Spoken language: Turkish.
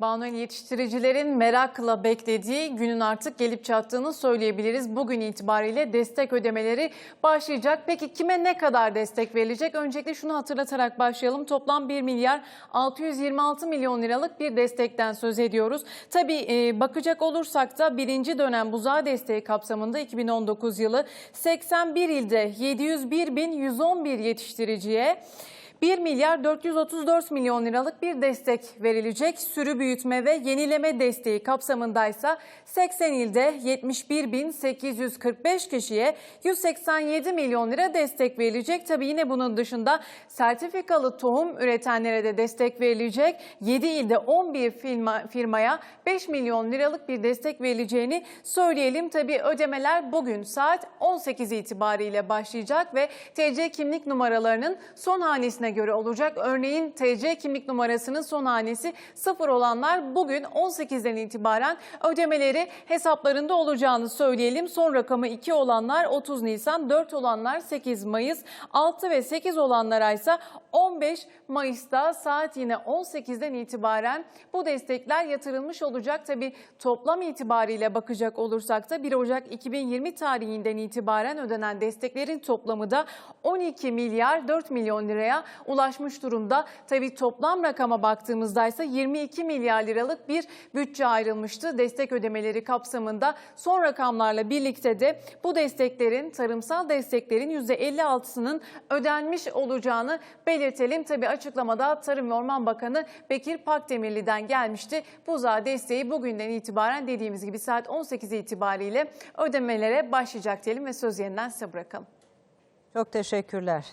Banu yetiştiricilerin merakla beklediği günün artık gelip çattığını söyleyebiliriz. Bugün itibariyle destek ödemeleri başlayacak. Peki kime ne kadar destek verilecek? Öncelikle şunu hatırlatarak başlayalım. Toplam 1 milyar 626 milyon liralık bir destekten söz ediyoruz. Tabii e, bakacak olursak da birinci dönem buzağı desteği kapsamında 2019 yılı 81 ilde 701 bin 111 yetiştiriciye 1 milyar 434 milyon liralık bir destek verilecek. Sürü büyütme ve yenileme desteği kapsamındaysa 80 ilde 71.845 kişiye 187 milyon lira destek verilecek. Tabii yine bunun dışında sertifikalı tohum üretenlere de destek verilecek. 7 ilde 11 firma, firmaya 5 milyon liralık bir destek verileceğini söyleyelim. Tabii ödemeler bugün saat 18 itibariyle başlayacak ve TC kimlik numaralarının son hanesine göre olacak. Örneğin TC kimlik numarasının son hanesi 0 olanlar bugün 18'den itibaren ödemeleri hesaplarında olacağını söyleyelim. Son rakamı 2 olanlar 30 Nisan, 4 olanlar 8 Mayıs, 6 ve 8 olanlara ise 15 Mayıs'ta saat yine 18'den itibaren bu destekler yatırılmış olacak. Tabi toplam itibariyle bakacak olursak da 1 Ocak 2020 tarihinden itibaren ödenen desteklerin toplamı da 12 milyar 4 milyon liraya ulaşmış durumda. Tabi toplam rakama baktığımızda ise 22 milyar liralık bir bütçe ayrılmıştı destek ödemeleri kapsamında. Son rakamlarla birlikte de bu desteklerin tarımsal desteklerin %56'sının ödenmiş olacağını belirtelim. Tabi açıklamada Tarım ve Orman Bakanı Bekir Pakdemirli'den gelmişti. Buzağı desteği bugünden itibaren dediğimiz gibi saat 18 itibariyle ödemelere başlayacak diyelim ve söz yeniden size bırakalım. Çok teşekkürler.